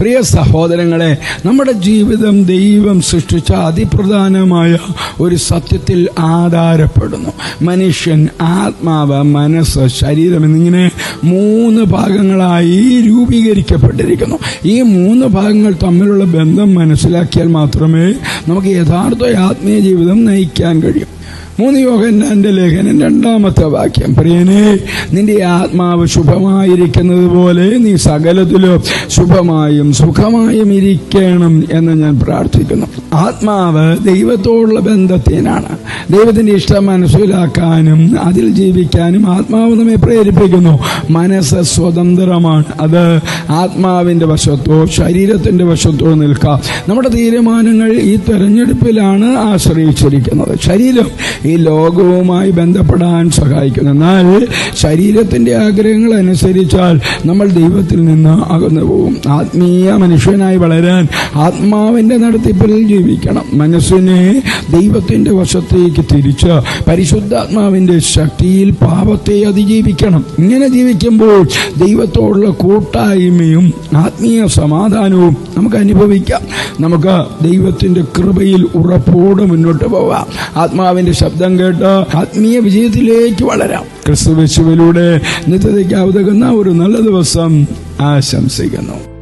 പ്രിയ സഹോദരങ്ങളെ നമ്മുടെ ജീവിതം ദൈവം സൃഷ്ടിച്ച അതിപ്രധാനമായ ഒരു സത്യത്തിൽ ആധാരപ്പെടുന്നു. മനുഷ്യൻ ആത്മാവ് മനസ്സ് ശരീരം എന്നിങ്ങനെ മൂന്ന് ഭാഗങ്ങളായി രൂപീകരിക്കപ്പെട്ടിരിക്കുന്നു. ഈ മൂന്ന് ഭാഗങ്ങൾ തമ്മിലുള്ള ബന്ധം മനസ്സിലാക്കിയാൽ മാത്രമേ നമുക്ക് യഥാർത്ഥ ആത്മീയ ജീവിതം നയിക്കാൻ കഴിയൂ. മൂന്ന് യോഗന്നാന്റെ ലേഖനം രണ്ടാമത്തെ വാക്യം. പ്രിയനെ നിന്റെ ആത്മാവ് ശുഭമായിരിക്കുന്നത് പോലെ നീ സകലത്തിലും ശുഭമായും സുഖമായും ഇരിക്കണം എന്ന് ഞാൻ പ്രാർത്ഥിക്കുന്നു. ആത്മാവ് ദൈവത്തോടുള്ള ബന്ധത്തിനാണ്. ദൈവത്തിന്റെ ഇഷ്ടം മനസ്സിലാക്കാനും അതിൽ ജീവിക്കാനും ആത്മാവ് നമ്മെ പ്രേരിപ്പിക്കുന്നു. മനസ്സ് സ്വതന്ത്രമാണ്. അത് ആത്മാവിന്റെ വശത്തോ ശരീരത്തിന്റെ വശത്തോ നിൽക്കാം. നമ്മുടെ തീരുമാനങ്ങൾ ഈ തെരഞ്ഞെടുപ്പിലാണ് ആശ്രയിച്ചിരിക്കുന്നത്. ശരീരം ഈ ലോകവുമായി ബന്ധപ്പെടാൻ സഹായിക്കുന്നു. എന്നാൽ ശരീരത്തിന്റെ ആഗ്രഹങ്ങൾ അനുസരിച്ചാൽ നമ്മൾ ദൈവത്തിൽ നിന്ന് അകന്നു പോകും. ആത്മീയ മനുഷ്യനായി വളരാൻ ആത്മാവിന്റെ നടത്തിപ്പിൽ ജീവിക്കണം. മനസ്സിനെ ദൈവത്തിന്റെ വശത്തേക്ക് തിരിച്ച് പരിശുദ്ധാത്മാവിന്റെ ശക്തിയിൽ പാപത്തെ അതിജീവിക്കണം. ഇങ്ങനെ ജീവിക്കുമ്പോൾ ദൈവത്തോടുള്ള കൂട്ടായ്മയും ആത്മീയ സമാധാനവും നമുക്ക് അനുഭവിക്കാം. നമുക്ക് ദൈവത്തിന്റെ കൃപയിൽ ഉറപ്പോടെ മുന്നോട്ട് പോവാം. പോകാം ആത്മാവിന്റെ ശബ്ദം കേട്ട് ആത്മീയ വിജയത്തിലേക്ക് വളരാം. ക്രിസ്തുവേശുവിലൂടെ നിത്യതയ്ക്ക് അവതകുന്ന ഒരു നല്ല ദിവസം ആശംസിക്കുന്നു.